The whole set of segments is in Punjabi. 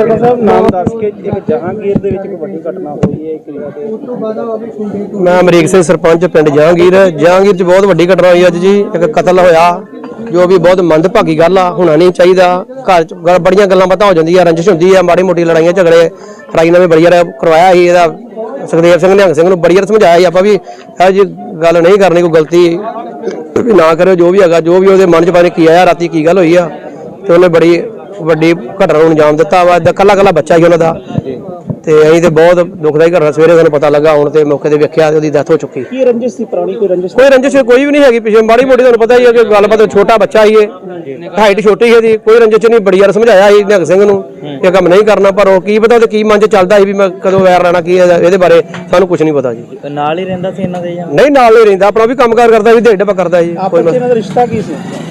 ਸਾਹਿਬ ਨਾਮ ਦੱਸ ਕੇ ਇੱਕ ਜਹਾਂਗੀਰ ਦੇ ਵਿੱਚ ਇੱਕ ਵੱਡੀ ਘਟਨਾ ਹੋਈ ਹੈ ਇੱਕ ਜਗ੍ਹਾ ਤੇ ਮੈਂ ਅਮਰੀਕ ਸਿੰਘ ਸਰਪੰਚ ਪਿੰਡ ਜਹਾਂਗੀਰ। ਜਹਾਂਗੀਰ 'ਚ ਬਹੁਤ ਵੱਡੀ ਘਟਨਾ ਹੋਈ ਅੱਜ ਜੀ ਇੱਕ ਕਤਲ ਹੋਇਆ ਜੋ ਵੀ ਬਹੁਤ ਮੰਦਭਾਗੀ ਗੱਲ ਆ ਹੋਣਾ ਨਹੀਂ ਚਾਹੀਦਾ। ਘਰ 'ਚ ਗੱਲ- ਬੜੀਆਂ ਗੱਲਾਂ ਪਤਾ ਹੋ ਜਾਂਦੀਆਂ ਰੰਜਿਸ਼ ਹੁੰਦੀ ਆ ਮਾੜੀ ਮੋਟੀ ਲੜਾਈਆਂ ਝਗੜੇ ਫਰਾਈ ਨਵੇਂ ਬੜੀ ਵਾਰ ਕਰਵਾਇਆ ਸੀ ਇਹਦਾ। ਸੁਖਦੇਵ ਸਿੰਘ ਨਿਹੰਗ ਸਿੰਘ ਨੂੰ ਬੜੀ ਵਾਰ ਸਮਝਾਇਆ ਸੀ ਆਪਾਂ ਵੀ ਇਹ ਜੀ ਗੱਲ ਨਹੀਂ ਕਰਨੀ ਕੋਈ ਗਲਤੀ ਵੀ ਨਾ ਕਰਿਓ ਜੋ ਵੀ ਹੈਗਾ ਜੋ ਵੀ ਉਹਦੇ ਮਨ 'ਚ ਪਾਣੀ ਕੀ ਆਇਆ ਰਾਤੀ ਕੀ ਗੱਲ ਹੋਈ ਆ ਤੇ ਉਹਨੇ ਬੜੀ ਵੱਡੀ ਘਟਨਾ ਨੂੰ ਅੰਜਾਮ ਦਿੱਤਾ ਵਾ ਕੱਲਾ ਕੱਲਾ ਬੱਚਾ ਹੀ ਉਹਨਾਂ ਦਾ। ਤੇ ਅਸੀਂ ਤੇ ਬਹੁਤ ਦੁਖਦਾਈ ਘਟਨਾ ਸਵੇਰੇ ਸਾਨੂੰ ਪਤਾ ਲੱਗਾ ਹੁਣ ਤੇ ਮੌਕੇ ਤੇ ਵੇਖਿਆ ਤੇ ਉਹਦੀ ਡੈਥ ਹੋ ਚੁੱਕੀ। ਕੀ ਰੰਜਿਸ਼ ਸੀ ਪੁਰਾਣੀ ਕੋਈ ਰੰਜਿਸ਼? ਕੋਈ ਰੰਜਿਸ਼ ਕੋਈ ਵੀ ਨਹੀਂ ਹੈਗੀ ਪਿਛੇ ਮਾੜੀ ਮੋਟੀ ਤੁਹਾਨੂੰ ਪਤਾ ਹੀ ਹੈ ਕਿ ਗੱਲਬਾਤ ਛੋਟਾ ਬੱਚਾ ਹੀ ਹੈ ਹਾਈਟ ਛੋਟੀ ਹੈ ਦੀ ਕੋਈ ਰੰਜਿਸ਼ ਨਹੀਂ ਬੜੀ ਵਾਰ ਸਮਝਾਇਆ ਸੀ ਨਿਹੰਗ ਸਿੰਘ ਨੂੰ ਇਹ ਕੰਮ ਨਹੀਂ ਕਰਨਾ ਪਰ ਉਹ ਕੀ ਪਤਾ ਉਹਦੇ ਕੀ ਮਨ 'ਚ ਚੱਲਦਾ ਸੀ ਵੀ ਮੈਂ ਕਦੋਂ ਵੈਰ ਰਹਿਣਾ ਕੀ ਹੈ ਇਹਦੇ ਬਾਰੇ ਸਾਨੂੰ ਕੁਝ ਨਹੀਂ ਪਤਾ ਜੀ। ਨਾਲ ਹੀ ਰਹਿੰਦਾ ਸੀ ਇਹਨਾਂ ਦੇ ਜਾਂ? ਨਹੀਂ ਨਾਲ ਨਹੀਂ ਰਹਿੰਦਾ ਆਪਣਾ ਵੀ ਕੰਮਕਾਰ ਕਰਦਾ ਸੀ ਢੇਡ ਕਰਦਾ ਜੀ ਆਪਸ ਵਿੱਚ ਇਹਨਾਂ ਦਾ ਰਿਸ਼ਤਾ ਕੀ ਸੀ?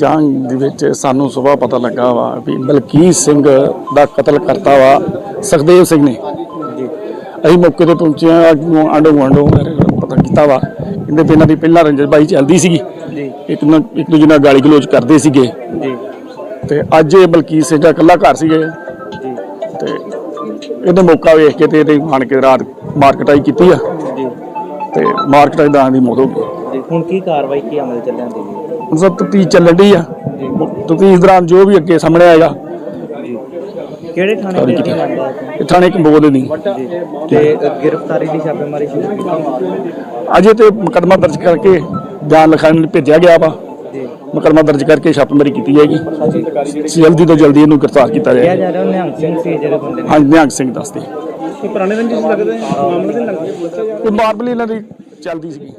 ਜੰਗ ਦੇ ਵਿੱਚ ਸਾਨੂੰ ਸਵੇਰ ਪਤਾ ਲੱਗਾ ਵਾ ਵੀ ਬਲਕੀਤ ਸਿੰਘ ਦਾ ਕਤਲ ਕਰਤਾ ਵਾ ਸੁਖਦੇਵ ਸਿੰਘ ਨੇ। ਅਸੀਂ ਮੌਕੇ ਤੇ ਪਹੁੰਚੇ ਆ ਆਂਡੋ ਗੁਆਂਢੋਂ ਪਤਾ ਕੀਤਾ ਵਾ। ਕਹਿੰਦੇ ਵੀ ਇਹਨਾਂ ਦੀ ਪਹਿਲਾਂ ਰੰਜਨ ਬਾਈ ਚੱਲਦੀ ਸੀਗੀ। ਇੱਕ ਨਾ ਇੱਕ ਦੂਜੇ ਨਾਲ ਗਾਲੀ ਗਲੋਚ ਕਰਦੇ ਸੀਗੇ। ਤੇ ਅੱਜ ਇਹ ਬਲਕੀਤ ਸਿੰਘ ਦਾ ਇਕੱਲਾ ਘਰ ਸੀਗੇ। ਤੇ ਇਹਨੇ ਮੌਕਾ ਵੇਖ ਕੇ ਤੇ ਇਹਨੇ ਆਣ ਕੇ ਰਾਤ ਮਾਰਕਟਾਈ ਕੀਤੀ ਆ। ਤੇ ਮਾਰਕਟਾਈ ਦਾ ਦੀ ਮੌਤ ਹੋ ਗਈ। ਹੁਣ ਕੀ ਕਾਰਵਾਈ ਕੀ ਅਮਲ ਚੱਲਿਆ ਦੀ ਸਭ ਤਫਤੀਸ਼ ਚੱਲਣ ਡਈ ਆ। ਤਫਤੀਸ਼ ਦੌਰਾਨ ਜੋ ਵੀ ਅੱਗੇ ਸਾਹਮਣੇ ਆਏਗਾ। ਕਿਹੜੇ ਥਾਣੇ ਦੇ ਕੀ ਲੱਗਦਾ ਹੈ? ਇਹ ਥਾਣੇ ਕੰਬੋਦ ਦੀ। ਤੇ ਗ੍ਰਿਫਤਾਰੀ ਦੀ ਛਾਪੇਮਾਰੀ ਸ਼ੁਰੂ ਕੀਤੀ ਅਜੇ ਤੇ ਮੁਕੱਦਮਾ ਦਰਜ ਕਰਕੇ ਬਿਆਨ ਲਿਖਾਉਣ ਲਈ ਭੇਜਿਆ ਗਿਆ ਵਾ। ਮੁਕੱਦਮਾ ਦਰਜ ਕਰਕੇ ਛਾਪੇਮਾਰੀ ਕੀਤੀ ਜਾਏਗੀ। ਜਲਦੀ ਤੋਂ ਜਲਦੀ ਇਹਨੂੰ ਗ੍ਰਿਫਤਾਰ ਕੀਤਾ ਕਿਹਾ ਜਾਏਗਾ ਜਾ ਰਿਹਾ ਨਿਹੰਗ ਸਿੰਘ ਸੀ ਜਿਹੜੇ ਬੰਦੇ ਨੇ। ਹਾਂਜੀ ਨਿਹੰਗ ਸਿੰਘ ਦੱਸਦੇ। ਪੁਰਾਣੇ ਰੰਜਿਸ਼ ਲੱਗਦੇ ਮਾਮਲੇ ਦੇ ਲੱਗਦੇ ਕੋਈ ਮਾਰਬਲ ਇਹਨਾਂ ਦੀ ਚੱਲਦੀ ਸੀਗੀ।